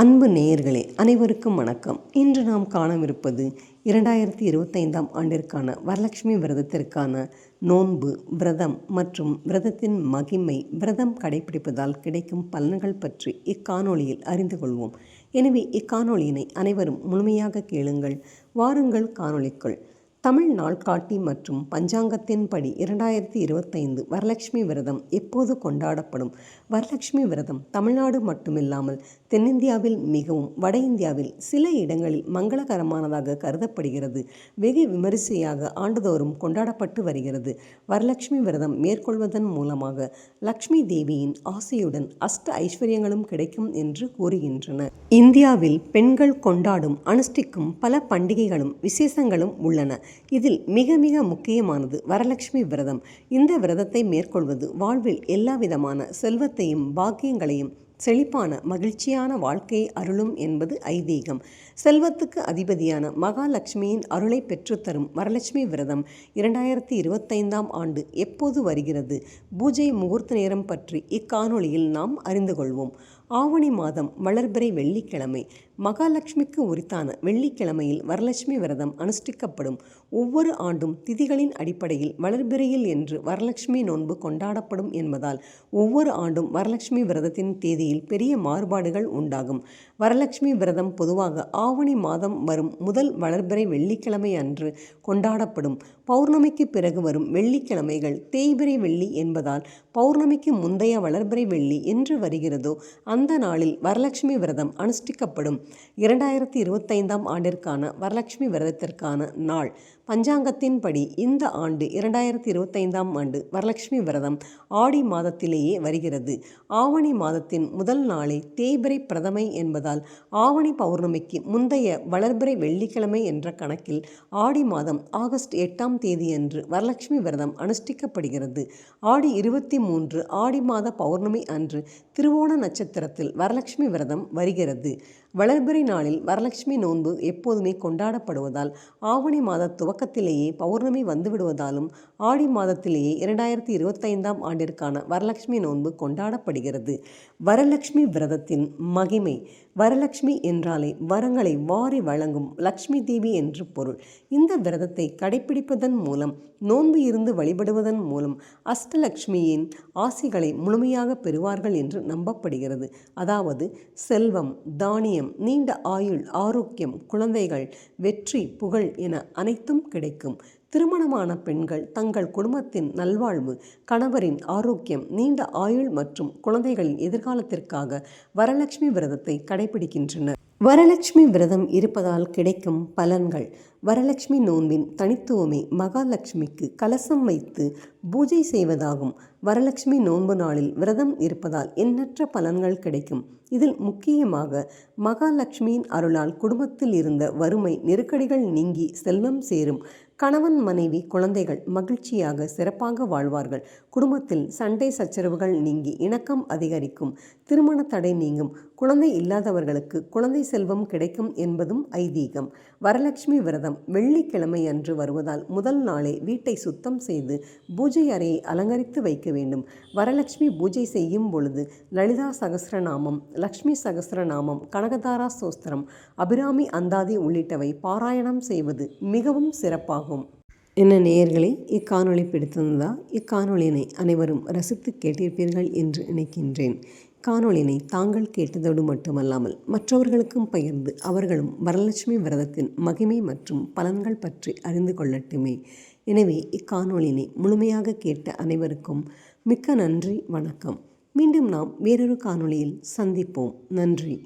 அன்பு நேயர்களே அனைவருக்கும் வணக்கம். இன்று நாம் காணவிருப்பது இரண்டாயிரத்தி இருபத்தைந்தாம் ஆண்டிற்கான வரலட்சுமி விரதத்திற்கான நோன்பு விரதம் மற்றும் விரதத்தின் மகிமை விரதம் கடைபிடிப்பதால் கிடைக்கும் பலன்கள் பற்றி இக்காணொளியில் அறிந்து கொள்வோம். எனவே இக்காணொளியினை அனைவரும் முழுமையாக கேளுங்கள். வாருங்கள் காணொளிக்குள். தமிழ் நாள்காட்டி மற்றும் பஞ்சாங்கத்தின்படி இரண்டாயிரத்தி இருபத்தைந்து வரலட்சுமி விரதம் எப்போது கொண்டாடப்படும்? வரலட்சுமி விரதம் தமிழ்நாடு மட்டுமில்லாமல் தென்னிந்தியாவில் மிகவும் வட இந்தியாவில் சில இடங்களில் மங்களகரமானதாக கருதப்படுகிறது. வெகு விமரிசையாக ஆண்டுதோறும் கொண்டாடப்பட்டு வருகிறது. வரலட்சுமி விரதம் மேற்கொள்வதன் மூலமாக லக்ஷ்மி தேவியின் ஆசையுடன் அஷ்ட ஐஸ்வர்யங்களும் கிடைக்கும் என்று கூறுகின்றன. இந்தியாவில் பெண்கள் கொண்டாடும் அனுஷ்டிக்கும் பல பண்டிகைகளும் விசேஷங்களும் உள்ளன. இதில் மிக மிக முக்கியமானது வரலட்சுமி விரதம். இந்த விரதத்தை மேற்கொள்வது வாழ்வில் எல்லா விதமான செல்வத்தையும் பாக்கியங்களையும் செழிப்பான மகிழ்ச்சியான வாழ்க்கையை அருளும் என்பது ஐதீகம். செல்வத்துக்கு அதிபதியான மகாலட்சுமியின் அருளை பெற்றுத்தரும் வரலட்சுமி விரதம் இரண்டாயிரத்தி இருபத்தைந்தாம் ஆண்டு எப்போது வருகிறது? பூஜை முகூர்த்த நேரம் பற்றி இக்காணொளியில் நாம் அறிந்து கொள்வோம். ஆவணி மாதம் வளர்பிறை வெள்ளிக்கிழமை. மகாலட்சுமிக்கு உரித்தான வெள்ளிக்கிழமையில் வரலட்சுமி விரதம் அனுஷ்டிக்கப்படும் ஒவ்வொரு ஆண்டும் திதிகளின் அடிப்படையில் வளர்பிறையில் என்று வரலட்சுமி நோன்பு கொண்டாடப்படும் என்பதால் ஒவ்வொரு ஆண்டும் வரலட்சுமி விரதத்தின் தேதியில் பெரிய மாறுபாடுகள் உண்டாகும். வரலட்சுமி விரதம் பொதுவாக ஆவணி மாதம் வரும் முதல் வளர்பிறை வெள்ளிக்கிழமை அன்று கொண்டாடப்படும். பௌர்ணமிக்கு பிறகு வரும் வெள்ளிக்கிழமைகள் தேய்பிறை வெள்ளி என்பதால் பௌர்ணமிக்கு முந்தைய வளர்பிறை வெள்ளி என்று வருகிறதோ அந்த நாளில் வரலட்சுமி விரதம் அனுஷ்டிக்கப்படும். இரண்டாயிரத்தி இருபத்தைந்தாம் ஆண்டிற்கான வரலட்சுமி விரதத்திற்கான நாள். பஞ்சாங்கத்தின்படி இந்த ஆண்டு இரண்டாயிரத்தி இருபத்தைந்தாம் ஆண்டு வரலட்சுமி விரதம் ஆடி மாதத்திலேயே வருகிறது. ஆவணி மாதத்தின் முதல் நாளே தேய்பிரை பிரதமை என்பதால் ஆவணி பௌர்ணமிக்கு முந்தைய வளர்பிறை வெள்ளிக்கிழமை என்ற கணக்கில் ஆடி மாதம் ஆகஸ்ட் எட்டாம் தேதியன்று வரலட்சுமி விரதம் அனுஷ்டிக்கப்படுகிறது. ஆடி இருபத்தி மூன்று ஆடி மாத பௌர்ணமி அன்று திருவோண நட்சத்திரத்தில் வரலட்சுமி விரதம் வருகிறது. வளர் வளர்பிறை நாளில் வரலட்சுமி நோன்பு எப்போதுமே கொண்டாடப்படுவதால் ஆவணி மாத துவக்கத்திலேயே பௌர்ணமி வந்துவிடுவதாலும் ஆடி மாதத்திலேயே இரண்டாயிரத்தி இருபத்தைந்தாம் ஆண்டிற்கான வரலட்சுமி நோன்பு கொண்டாடப்படுகிறது. வரலட்சுமி விரதத்தின் மகிமை வரலட்சுமி என்றாலே வரங்களை வாரி வழங்கும் லக்ஷ்மி தேவி என்று பொருள். இந்த விரதத்தை கடைபிடிப்பதன் மூலம் நோன்பு இருந்து வழிபடுவதன் மூலம் அஷ்டலக்ஷ்மியின் ஆசிகளை முழுமையாக பெறுவார்கள் என்று நம்பப்படுகிறது. அதாவது செல்வம் தானியம் நீண்ட ஆயுள் ஆரோக்கியம் குழந்தைகள் வெற்றி புகழ் என அனைத்தும் கிடைக்கும். திருமணமான பெண்கள் தங்கள் குடும்பத்தின் நல்வாழ்வு கணவரின் ஆரோக்கியம் நீண்ட ஆயுள் மற்றும் குழந்தைகளின் எதிர்காலத்திற்காக வரலட்சுமி விரதத்தை கடைபிடிக்கின்றனர். வரலட்சுமி விரதம் இருப்பதால் கிடைக்கும் பலன்கள் வரலட்சுமி நோன்பின் தனித்துவமே மகாலட்சுமிக்கு கலசம் வைத்து பூஜை செய்வதாகும். வரலட்சுமி நோன்பு நாளில் விரதம் இருப்பதால் எண்ணற்ற பலன்கள் கிடைக்கும். இதில் முக்கியமாக மகாலட்சுமியின் அருளால் குடும்பத்தில் இருந்த வறுமை நெருக்கடிகள் நீங்கி செல்வம் சேரும். கணவன் மனைவி குழந்தைகள் மகிழ்ச்சியாக சிறப்பாக வாழ்வார்கள். குடும்பத்தில் சண்டை சச்சரவுகள் நீங்கி இணக்கம் அதிகரிக்கும். திருமண தடை நீங்கும். குழந்தை இல்லாதவர்களுக்கு குழந்தை செல்வம் கிடைக்கும் என்பதும் ஐதீகம். வரலட்சுமி விரதம் வெள்ளிக்கிழமை அன்று வருவதால் முதல் நாளே வீட்டை சுத்தம் செய்து பூஜை அறையை அலங்கரித்து வைக்க வேண்டும். வரலட்சுமி பூஜை செய்யும் பொழுது லலிதா சகசிரநாமம் லக்ஷ்மி சகசிரநாமம் கனகதாரா சோஸ்திரம் அபிராமி அந்தாதி உள்ளிட்டவை பாராயணம் செய்வது மிகவும் சிறப்பாகும். என்ன நேயர்களே இக்காணொளி பிடித்திருந்ததா? இக்காணொளியினை அனைவரும் ரசித்து கேட்டிருப்பீர்கள் என்று நினைக்கின்றேன். காணொளினை தாங்கள் கேட்டதோடு மட்டுமல்லாமல் மற்றவர்களுக்கும் பகிர்ந்து அவர்களும் வரலட்சுமி விரதத்தின் மகிமை மற்றும் பலன்கள் பற்றி அறிந்து கொள்ளட்டுமே. எனவே இக்காணொளினை முழுமையாக கேட்ட அனைவருக்கும் மிக்க நன்றி வணக்கம். மீண்டும் நாம் வேறொரு காணொளியில் சந்திப்போம். நன்றி.